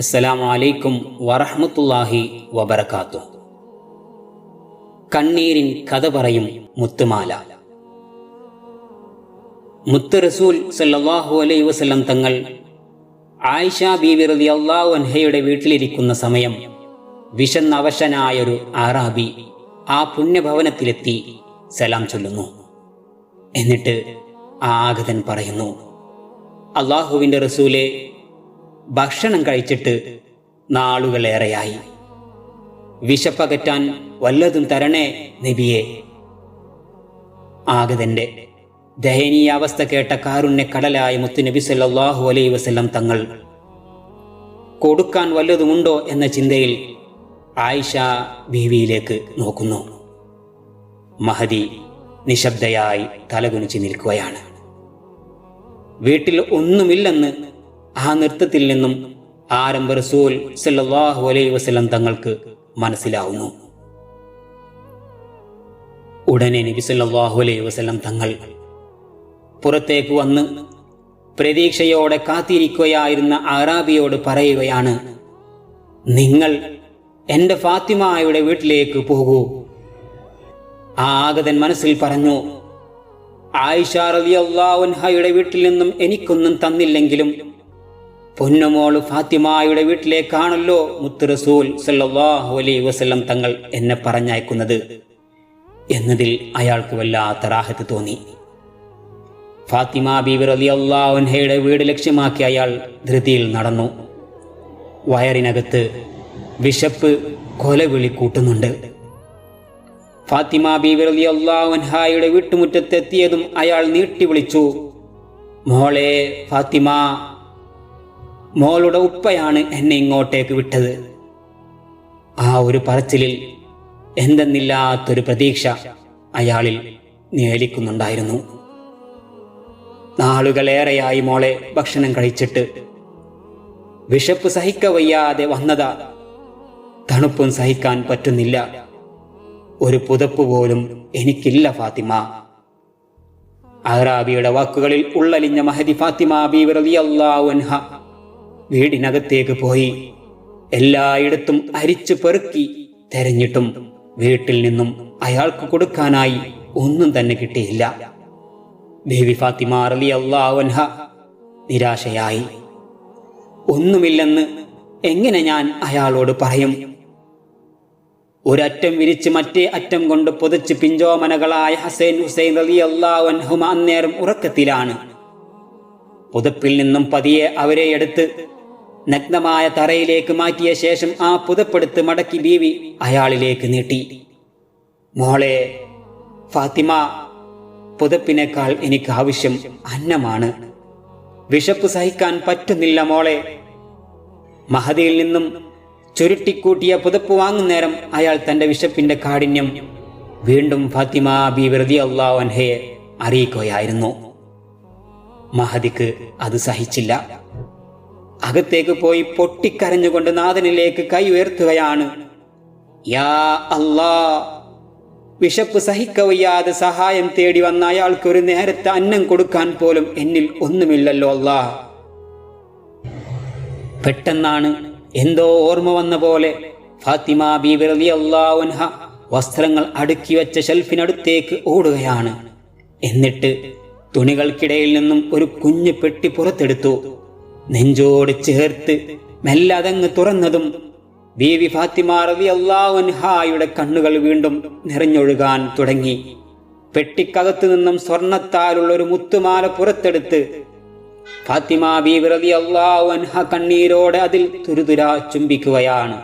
അസ്സലാമു അലൈക്കും വറഹ്മത്തുള്ളാഹി വബർക്കാത്തു കണ്ണീരിൻ കഥ പറയും മുത്തുമാല. മുത്ത് റസൂൽ സല്ലാഹു അലൈ വസല്ലം തങ്ങൾ ആയിഷ ബീവി അള്ളാഹു അൻഹയുടെ വീട്ടിലിരിക്കുന്ന സമയം വിശന്നവശനായൊരു ആറാബി ആ പുണ്യഭവനത്തിലെത്തി സലാം ചൊല്ലുന്നു. എന്നിട്ട് ആ ആഗതൻ പറയുന്നു അള്ളാഹുവിന്റെ റസൂലെ ഭക്ഷണം കഴിച്ചിട്ട് നാളുകളേറെയായി. വിശപ്പകറ്റാൻ വല്ലതും തരണേ നബിയെ. ആഗതന്റെ ദയനീയാവസ്ഥ കേട്ട കാരുണ്യ കടലായ മുത്തുനബി സല്ലാഹു അലൈ വസ്ലം തങ്ങൾ കൊടുക്കാൻ വല്ലതുമുണ്ടോ എന്ന ചിന്തയിൽ ആയിഷ ബീവിയിലേക്ക് നോക്കുന്നു. മഹദി നിശബ്ദയായി തലകുനിച്ച് നിൽക്കുകയാണ്. വീട്ടിൽ ഒന്നുമില്ലെന്ന് ആ നൃത്തത്തിൽ നിന്നും ആരംഭ റസൂൽ സല്ലല്ലാഹു അലൈഹി വസല്ലം തങ്ങൾക്ക് മനസ്സിലാവുന്നു. ഉടനെ നബി സല്ലല്ലാഹു അലൈഹി വസല്ലം തങ്ങൾ പുറത്തേക്ക് വന്ന് പ്രതീക്ഷയോടെ കാത്തിരിക്കുകയായിരുന്ന ആറാബിയോട് പറയുകയാണ് നിങ്ങൾ എന്റെ ഫാത്തിമായുടെ വീട്ടിലേക്ക് പോകൂ. ആ ആഗതൻ മനസ്സിൽ പറഞ്ഞു ആയിഷ റളിയല്ലാഹുൻഹയുടെ വീട്ടിൽ നിന്നും എനിക്കൊന്നും തന്നില്ലെങ്കിലും പൊന്നുമോൾ ഫാത്തിമായുടെ വീട്ടിലേക്കാണല്ലോ മുത്ത് റസൂൽ സല്ലല്ലാഹു അലൈഹി വസല്ലം തങ്ങൾ എന്നെ പറഞ്ഞയക്കുന്നത്. എന്നതിൽ അയാൾക്ക് വല്ലാത്ത റാഹത്ത് തോന്നി. ഫാത്തിമ ബീവർ അലി അള്ളാഹുഹയുടെ വീട് ലക്ഷ്യമാക്കി അയാൾ ധൃതിയിൽ നടന്നു. വയറിനകത്ത് വിശപ്പ് കൊലവിളി കൂട്ടുന്നുണ്ട്. ഫാത്തിമ ബീവി റളിയല്ലാഹുൻഹായുടെ വീട്ടുമുറ്റത്തെത്തിയതും അയാൾ നീട്ടി വിളിച്ചു. മോളെ ഫാത്തിമ മോളുടെ ഉപ്പയാണ് എന്നെ ഇങ്ങോട്ടേക്ക് വിട്ടത്. ആ ഒരു പറച്ചിലിൽ എന്തെന്നില്ലാത്തൊരു പ്രതീക്ഷ അയാളിൽ നിഴലിക്കുന്നുണ്ടായിരുന്നു. നാളുകളേറെയായി മോളെ ഭക്ഷണം കഴിച്ചിട്ട് വിശപ്പ് സഹിക്ക വയ്യാതെ വന്നതാ. തണുപ്പും സഹിക്കാൻ പറ്റുന്നില്ല. ഒരു പുതപ്പ് പോലും എനിക്കില്ല ഫാത്തിമ. അഹ്റാബിയുടെ വാക്കുകളിൽ ഉള്ളലിഞ്ഞ മഹദി ഫാത്തിമ ബീവി റളിയല്ലാഹു അൻഹ. വീടിനകത്തേക്ക് പോയി. എല്ലായിടത്തും അരിച്ചു പെറുക്കി തെരഞ്ഞിട്ടും വീട്ടിൽ നിന്നും അയാൾക്ക് കൊടുക്കാനായി ഒന്നും തന്നെ കിട്ടിയില്ല. ബേബി ഫാത്തിമ അറലി അൻഹ നിരാശയായി. ഒന്നുമില്ലെന്ന് എങ്ങനെ ഞാൻ അയാളോട് പറയും? ഒരറ്റം വിരിച്ച് മറ്റേ അറ്റം കൊണ്ട് പൊതിച്ച് പിഞ്ചോമനകളായ ഹസൈൻ ഹുസൈൻ അലി അൻഹുമ അന്നേരം ഉറക്കത്തിലാണ്. പുതപ്പിൽ നിന്നും പതിയെ അവരെ എടുത്ത് നഗ്നമായ തറയിലേക്ക് മാറ്റിയ ശേഷം ആ പുതപ്പെടുത്ത് മടക്കി ബീവി അയാളിലേക്ക് നീട്ടി. മോളെ ഫാത്തിമ പുതപ്പിനേക്കാൾ എനിക്ക് ആവശ്യം അന്നമാണ്. വിശപ്പ് സഹിക്കാൻ പറ്റുന്നില്ല മോളെ. മഹതിയിൽ നിന്നും ചുരുട്ടിക്കൂട്ടിയ പുതപ്പ് വാങ്ങുന്നേരം അയാൾ തന്റെ വിശപ്പിന്റെ കാഠിന്യം വീണ്ടും ഫാത്തിമ ബി വെറുതി അള്ളാഹൻഹയെ അറിയിക്കുകയായിരുന്നു. മഹദിക്ക് അത് സഹിച്ചില്ല. അകത്തേക്ക് പോയി പൊട്ടിക്കരഞ്ഞുകൊണ്ട് നാഥനിലേക്ക് കൈ ഉയർത്തുകയാണ്. യാ അല്ലാ വിശപ്പ് സഹിക്കവയ്യാതെ സഹായം തേടി വന്ന അയാൾക്ക് ഒരു നേരത്തെ അന്നം കൊടുക്കാൻ പോലും എന്നിൽ ഒന്നുമില്ലല്ലോ അല്ലാ. പെട്ടെന്നാണ് എന്തോ ഓർമ്മ വന്ന പോലെ ഫാത്തിമ റളിയല്ലാഹു അൻഹ വസ്ത്രങ്ങൾ അടുക്കി വെച്ച ഷെൽഫിനടുത്തേക്ക് ഓടുകയാണ്. എന്നിട്ട് തുണികൾക്കിടയിൽ നിന്നും ഒരു കുഞ്ഞു പെട്ടി പുറത്തെടുത്തു. നെഞ്ചോട് ചേർത്ത് മെല്ലതങ്ങ് തുറന്നതും ബീവി ഫാത്തിമ റളിയല്ലാഹു അൻഹായുടെ കണ്ണുകൾ വീണ്ടും നിറഞ്ഞൊഴുകാൻ തുടങ്ങി. പെട്ടിക്കകത്തു നിന്നും സ്വർണത്താലുള്ള ഒരു മുത്തുമാല പുറത്തെടുത്ത് ഫാത്തിമ ബീവി റളിയല്ലാഹു അൻഹ കണ്ണീരോടെ അതിൽ തുരുതുരാ ചുംബിക്കുകയാണ്.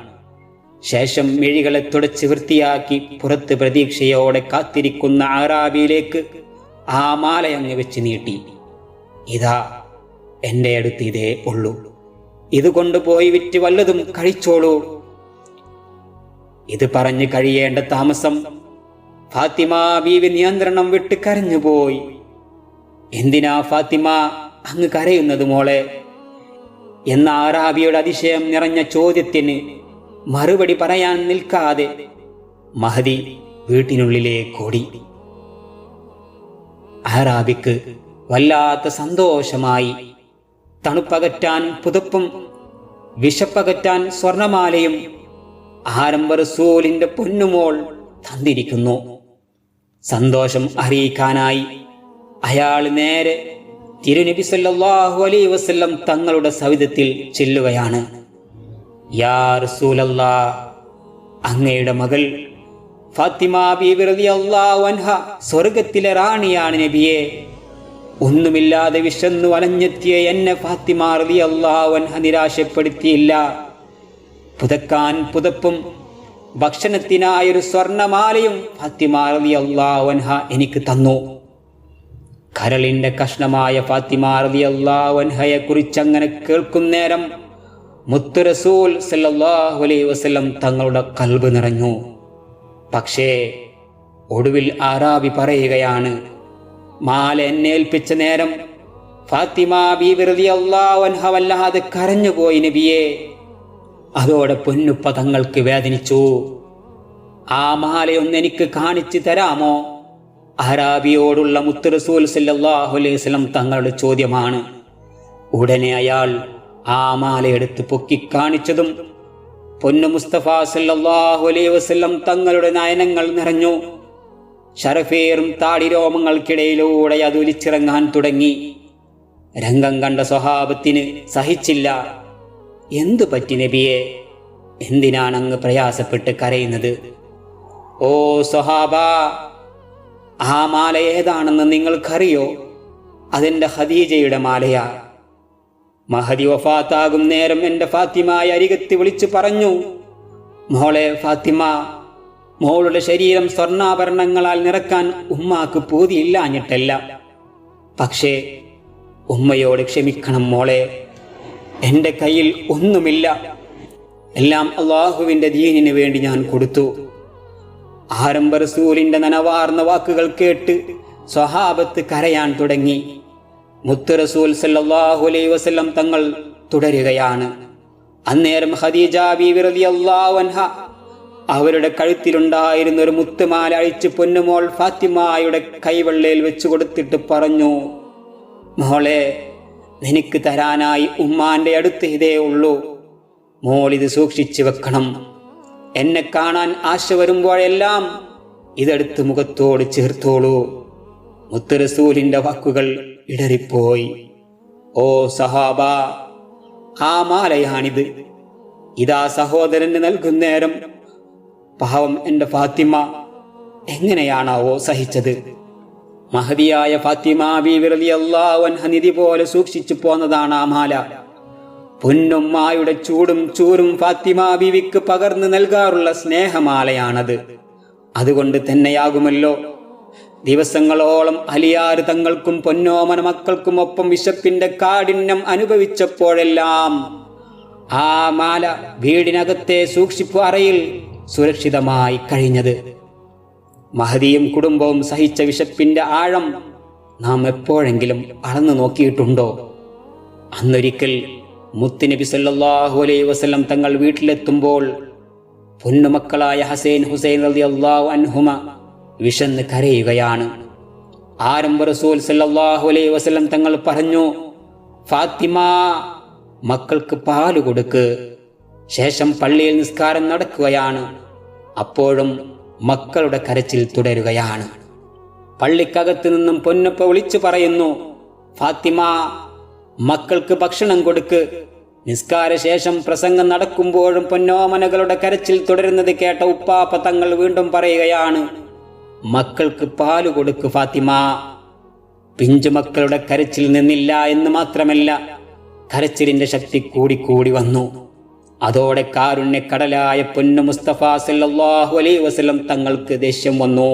ശേഷം മിഴികളെ തുടച്ച് വൃത്തിയാക്കി പുറത്ത് പ്രതീക്ഷയോടെ കാത്തിരിക്കുന്ന ആറാബിയിലേക്ക് ആ മാലയങ്ങ് വെച്ച് നീട്ടി. ഇതാ എന്റെ അടുത്ത് ഇതേ ഉള്ളൂ. ഇത് കൊണ്ടുപോയി വിറ്റ് വല്ലതും കഴിച്ചോളൂ. ഇത് പറഞ്ഞു കഴിയേണ്ട താമസം ഫാത്തിമ ബീവി നിയന്ത്രണം വിട്ട് കരഞ്ഞുപോയി. എന്തിനാ ഫാത്തിമ അങ്ങ് കരയുന്നത് മോളെ? എന്ന ആറാബിയുടെ അതിശയം നിറഞ്ഞ ചോദ്യത്തിന് മറുപടി പറയാൻ നിൽക്കാതെ മഹദി വീട്ടിനുള്ളിലേക്ക് ഓടി ആറാബിക്ക് വല്ലാത്ത സന്തോഷമായി തണുപ്പകറ്റാൻ പുതപ്പും വിശപ്പകറ്റാൻ സ്വർണമാലയും ആരംഭ റസൂലിന്റെ പൊന്നുമോൾ തന്നിരിക്കുന്നു. സന്തോഷം അറിയിക്കാനായി അയാൾ നേരെ തിരുനബി സല്ലല്ലാഹു അലൈഹി വസല്ലം തങ്ങളുടെ സവിധത്തിൽ ചെല്ലുകയാണ്. യാ റസൂലല്ലാ അങ്ങയുടെ മകൾ ഫാത്തിമ ബീബി അൻഹ സ്വർഗത്തിലെ റാണിയാണ് നബിയെ. ഒന്നുമില്ലാതെ വിശന്നു വലഞ്ഞെത്തിയ എന്നെ ഫാത്തിമ അൻഹ നിരാശപ്പെടുത്തിയില്ല. പുതക്കാൻ പുതപ്പും ഭക്ഷണത്തിനായൊരു സ്വർണമാലയും ഫാത്തിമ അൻഹ എനിക്ക് തന്നു. കരളിന്റെ കഷ്ണമായ ഫാത്തിമ അൻഹയെ കുറിച്ച് അങ്ങനെ കേൾക്കും നേരം മുത്തു റസൂൽ സല്ലല്ലാഹു അലൈഹി വസല്ലം തങ്ങളുടെ കൽബ് നിറഞ്ഞു. പക്ഷേ ഒടുവിൽ ആറാബി പറയുകയാണ് മാല എന്നേൽപ്പിച്ച നേരം ഫാത്തിമ ബി അൻഹ വല്ലാതെ കരഞ്ഞുപോയി നബിയെ. അതോടെ പൊന്നുപ്പ തങ്ങൾക്ക് വേദനിച്ചു. ആ മാലയൊന്ന് എനിക്ക് കാണിച്ചു തരാമോ? അഹ്റാബിയോടുള്ള മുത്തുറസൂൽ സല്ലല്ലാഹു അലൈഹി തങ്ങളുടെ ചോദ്യമാണ്. ഉടനെ അയാൾ ആ മാലയെടുത്ത് പൊക്കി കാണിച്ചതും പൊന്നു മുസ്തഫ സല്ലല്ലാഹു അലൈഹി വസല്ലം തങ്ങളുടെ നയനങ്ങൾ നിറഞ്ഞു. ഷറഫേറും താടിരോമങ്ങൾക്കിടയിലൂടെ അത് ഒലിച്ചിറങ്ങാൻ തുടങ്ങി. രംഗം കണ്ട സ്വഭാവത്തിന് സഹിച്ചില്ല. എന്തു പറ്റി നബിയെ? എന്തിനാണ് അങ്ങ് പ്രയാസപ്പെട്ട് കരയുന്നത്? ഓ സ്വഹാബ ആ മാല ഏതാണെന്ന് നിങ്ങൾക്കറിയോ? അതെന്റെ ഹദീജയുടെ മാലയാ. മഹദി വഫാത്താകും നേരം എന്റെ ഫാത്തിമായ അരികത്ത് വിളിച്ചു പറഞ്ഞു മോളെ ഫാത്തിമ മോളുടെ ശരീരം സ്വർണാഭരണങ്ങളാൽ നിറക്കാൻ ഉമ്മാക്ക് പൂതിയില്ലാഞ്ഞിട്ടല്ല. പക്ഷേ ഉമ്മയോട് ക്ഷമിക്കണം മോളെ. എന്റെ കയ്യിൽ ഒന്നുമില്ല. എല്ലാം അള്ളാഹുവിന്റെ ദീനിന് വേണ്ടി ഞാൻ കൊടുത്തു. ആരംഭ റസൂലിന്റെ നനവാർന്ന വാക്കുകൾ കേട്ട് സ്വഹാബത്ത് കരയാൻ തുടങ്ങി. മുത്ത് റസൂൽ സല്ലല്ലാഹു അലൈഹി വസല്ലം തങ്ങൾ തുടരുകയാണ്. അന്നേരം ഖദീജ ബി റളിയല്ലാഹു അൻഹ അവരുടെ കഴുത്തിലുണ്ടായിരുന്ന ഒരു മുത്തുമാല അഴിച്ച് പൊന്നുമോൾ ഫാത്തിമായുടെ കൈവെള്ളയിൽ വെച്ചു കൊടുത്തിട്ട് പറഞ്ഞു മോളെ നിനക്ക് തരാനായി ഉമ്മാന്റെ അടുത്ത് ഇതേ ഉള്ളൂ. മോൾ ഇത് സൂക്ഷിച്ചു വെക്കണം. എന്നെ കാണാൻ ആശ വരുമ്പോഴെല്ലാം ഇതെടുത്ത് മുഖത്തോട് ചേർത്തോളൂ. മുത്തറസൂലിന്റെ വാക്കുകൾ ഇടറിപ്പോയി. ഓ സഹാബ ആ മാലയാണിത്. ഇതാ സഹോദരന് നൽകുന്നേരം പാവം എന്റെ ഫാത്തിമ എങ്ങനെയാണാവോ സഹിച്ചത്. മഹതിയായ ഫാത്തിമ ബീവിറലി അള്ളാഹൻ നിധി പോലെ സൂക്ഷിച്ചു പോന്നതാണ് ആ മാല. പൊന്നുമ്മായുടെ ചൂടും ചൂരും ഫാത്തിമ ബീവിക്ക് പകർന്നു നൽകാറുള്ള സ്നേഹമാലയാണത്. അതുകൊണ്ട് തന്നെയാകുമല്ലോ. ദിവസങ്ങളോളം അലിയാർ തങ്ങൾക്കും പൊന്നോമന മക്കൾക്കും ഒപ്പം വിശപ്പിന്റെ കാഠിന്യം അനുഭവിച്ചപ്പോഴെല്ലാം ആ മാല വീടിനകത്തെ സൂക്ഷിപ്പു അറയിൽ സുരക്ഷിതമായി കഴിഞ്ഞത്. മഹതിയും കുടുംബവും സഹിച്ച വിശപ്പിന്റെ ആഴം നാം എപ്പോഴെങ്കിലും അളന്നു നോക്കിയിട്ടുണ്ടോ? അന്നൊരിക്കൽ മുത്തുനബി സല്ലാഹു അലൈ വസ്ലം തങ്ങൾ വീട്ടിലെത്തുമ്പോൾ പൊന്നുമക്കളായ ഹസൈൻ ഹുസൈൻ അലി അള്ളാഹു അൻഹുമ വിശന്ന് കരയുകയാണ്. ആരംഭ റസൂൽ സല്ലാഹു അലൈ വസ്ലം തങ്ങൾ പറഞ്ഞു ഫാത്തിമ മക്കൾക്ക് പാൽ കൊടുക്ക്. ശേഷം പള്ളിയിൽ നിസ്കാരം നടക്കുകയാണ്. അപ്പോഴും മക്കളുടെ കരച്ചിൽ തുടരുകയാണ്. പള്ളിക്കകത്ത് നിന്നും പൊന്നപ്പ വിളിച്ചു പറയുന്നു ഫാത്തിമ മക്കൾക്ക് ഭക്ഷണം കൊടുക്ക്. നിസ്കാരശേഷം പ്രസംഗം നടക്കുമ്പോഴും പൊന്നോമനകളുടെ കരച്ചിൽ തുടരുന്നത് കേട്ട ഉപ്പാപ്പ തങ്ങൾ വീണ്ടും പറയുകയാണ് മക്കൾക്ക് പാൽ കൊടുക്ക് ഫാത്തിമ. പിഞ്ചു മക്കളുടെ കരച്ചിൽ നിന്നില്ല എന്ന് മാത്രമല്ല കരച്ചിലിന്റെ ശക്തി കൂടിക്കൂടി വന്നു. അതോടെ കാരുണ്യക്കടലായ പൊന്നു മുസ്തഫ സല്ലാഹു അലൈ വസ്ലം തങ്ങൾക്ക് ദേഷ്യം വന്നു.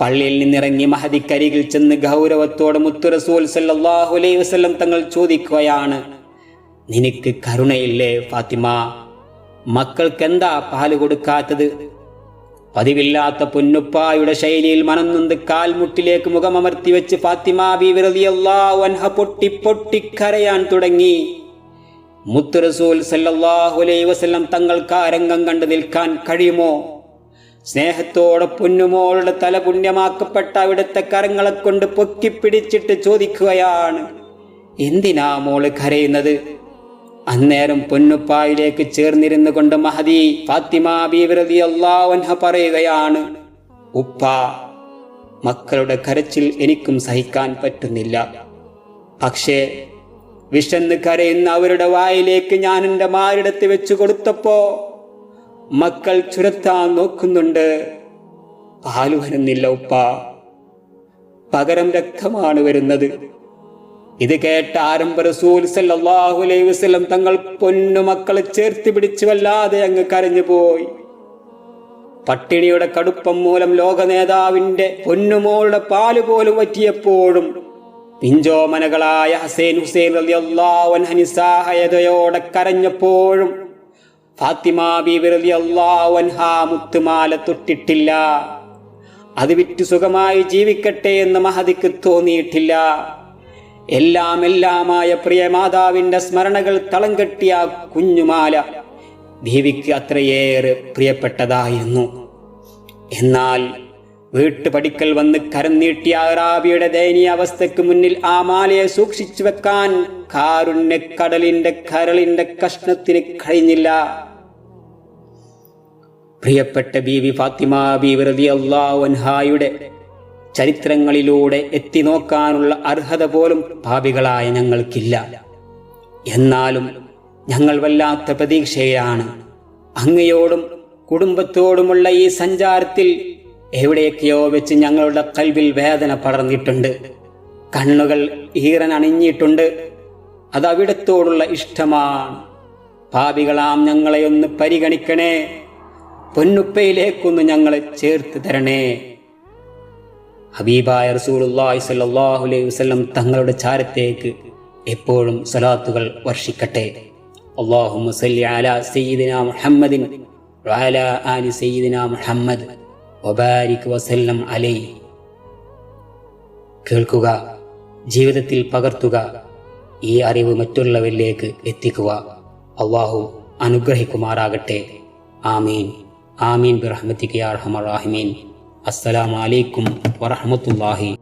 പള്ളിയിൽ നിന്നിറങ്ങി മഹദിക്കരികിൽ ചെന്ന് ഗൗരവത്തോടെ മുത്തുറസൂൽ സല്ലാഹു അലൈ വസ്ലം തങ്ങൾ ചോദിക്കുകയാണ് നിനക്ക് കരുണയില്ലേ ഫാത്തിമ? മക്കൾക്കെന്താ പാൽ കൊടുക്കാത്തത്? പതിവില്ലാത്ത പൊന്നുപ്പായുടെ ശൈലിയിൽ മനന്നൊന്ത് കാൽമുട്ടിലേക്ക് മുഖമമർത്തി വെച്ച് ഫാത്തിമ ബി റളിയല്ലാഹു അൻഹ പൊട്ടി പൊട്ടിക്കരയാൻ തുടങ്ങി. മുത്ത് റസൂൽ സല്ലല്ലാഹു അലൈഹി വസല്ലം തങ്ങൾക്ക് ആ രംഗം കണ്ടു നിൽക്കാൻ കഴിയുമോ? സ്നേഹത്തോടെ പൊന്നുമോളുടെ തല പുണ്യമാക്കപ്പെട്ട അവിടുത്തെ കരങ്ങളെ കൊണ്ട് പൊക്കിപ്പിടിച്ചിട്ട് ചോദിക്കുകയാണ് എന്തിനാ മോൾ കരയുന്നത്? അന്നേരം പൊന്നുപ്പായിലേക്ക് ചേർന്നിരുന്നു കൊണ്ട് മഹദി ഫാത്തിമ ബീവ്രതി അള്ളാവൻഹ പറയുകയാണ് ഉപ്പ മക്കളുടെ കരച്ചിൽ എനിക്കും സഹിക്കാൻ പറ്റുന്നില്ല. പക്ഷേ വിശന്ന് കരയുന്ന അവരുടെ വായിലേക്ക് ഞാൻ എന്റെ മാരിടത്ത് വെച്ചു കൊടുത്തപ്പോ മക്കൾ ചുരത്താൻ നോക്കുന്നുണ്ട്. പാൽ വരുന്നില്ല ഉപ്പ. പകരം രക്തമാണ് വരുന്നത്. ഇത് കേട്ട ആരംഭ റസൂൽ അലൈഹി തങ്ങൾ പൊന്നു മക്കളെ ചേർത്ത് പിടിച്ചു വല്ലാതെ അങ്ങ് കരഞ്ഞു പോയി. പട്ടിണിയുടെ കടുപ്പം മൂലം ലോക നേതാവിന്റെ പൊന്നുമോളുടെ പാൽ പോലും വറ്റിയപ്പോഴും പിഞ്ചോമനകളായ ഹസേൻ ഹുസൈൻ റളിയല്ലാഹു അൻഹു നിസ്സഹായതയോടെ കരഞ്ഞപ്പോഴും ഫാത്തിമ ബീബി റളിയല്ലാഹു അൻഹാ മുത്തുമാല തൊട്ടിട്ടില്ല. അത് വിറ്റ് സുഖമായി ജീവിക്കട്ടെ എന്ന് മഹതിക്ക് തോന്നിയിട്ടില്ല. എല്ലാം എല്ലാമായ പ്രിയ മാതാവിന്റെ സ്മരണകൾ തളം കെട്ടിയ കുഞ്ഞുമാല ബീവിക്ക് അത്രയേറെ പ്രിയപ്പെട്ടതായിരുന്നു. എന്നാൽ വീട്ടുപടിക്കൽ വന്ന് കരം നീട്ടിയ അറാബിയുടെ ദയനീയ അവസ്ഥയ്ക്ക് മുന്നിൽ ആ മാലയെ സൂക്ഷിച്ചു വെക്കാൻ കാരുണ്യക്കടലിന്റെ കരളിന്റെ കഷ്ണത്തിന് കഴിഞ്ഞില്ല. പ്രിയപ്പെട്ട ബീവി ഫാത്തിമ ബീവി റളിയല്ലാഹു അള്ളാഹുഹായുടെ ചരിത്രങ്ങളിലൂടെ എത്തി നോക്കാനുള്ള അർഹത പോലും പാപികളായ ഞങ്ങൾക്കില്ല. എന്നാലും ഞങ്ങൾ വല്ലാത്ത പ്രതീക്ഷയിലാണ്. അങ്ങയോടും കുടുംബത്തോടുമുള്ള ഈ സഞ്ചാരത്തിൽ എവിടെയൊക്കെയോ വെച്ച് ഞങ്ങളുടെ കൽവിൽ വേദന പടർന്നിട്ടുണ്ട്. കണ്ണുകൾ ഈറനണിഞ്ഞിട്ടുണ്ട് അതവിടത്തോടുള്ള ഇഷ്ടമാണ്. പാപികളാം ഞങ്ങളെ ഒന്ന് പരിഗണിക്കണേ. പൊന്നുപ്പയിലേക്കൊന്ന് ഞങ്ങളെ ചേർത്ത് തരണേ. ഹബീബായ സ്വല്ലല്ലാഹു അലൈഹി തങ്ങളുടെ ചാരത്തേക്ക് എപ്പോഴും സലാത്തുകൾ വർഷിക്കട്ടെ. അള്ളാഹു സല്ലി അലാ സയ്യിദിന മുഹമ്മദിൻ ആലി സയ്യിദിന മുഹമ്മദ്. വബാരിക് വസല്ലം അലൈ. കേൾക്കുക ജീവിതത്തിൽ പകർത്തുക ഈ അറിവ് മറ്റുള്ളവരിലേക്ക് എത്തിക്കുക. അള്ളാഹു അനുഗ്രഹിക്കുമാറാകട്ടെ. ആമീൻ. ആമീൻ. ബിറഹ്മത്തിക്ക് യാ അർഹമർ റാഹിമീൻ. അസ്സലാമു അലൈക്കും വറഹ്മത്തുള്ളാഹി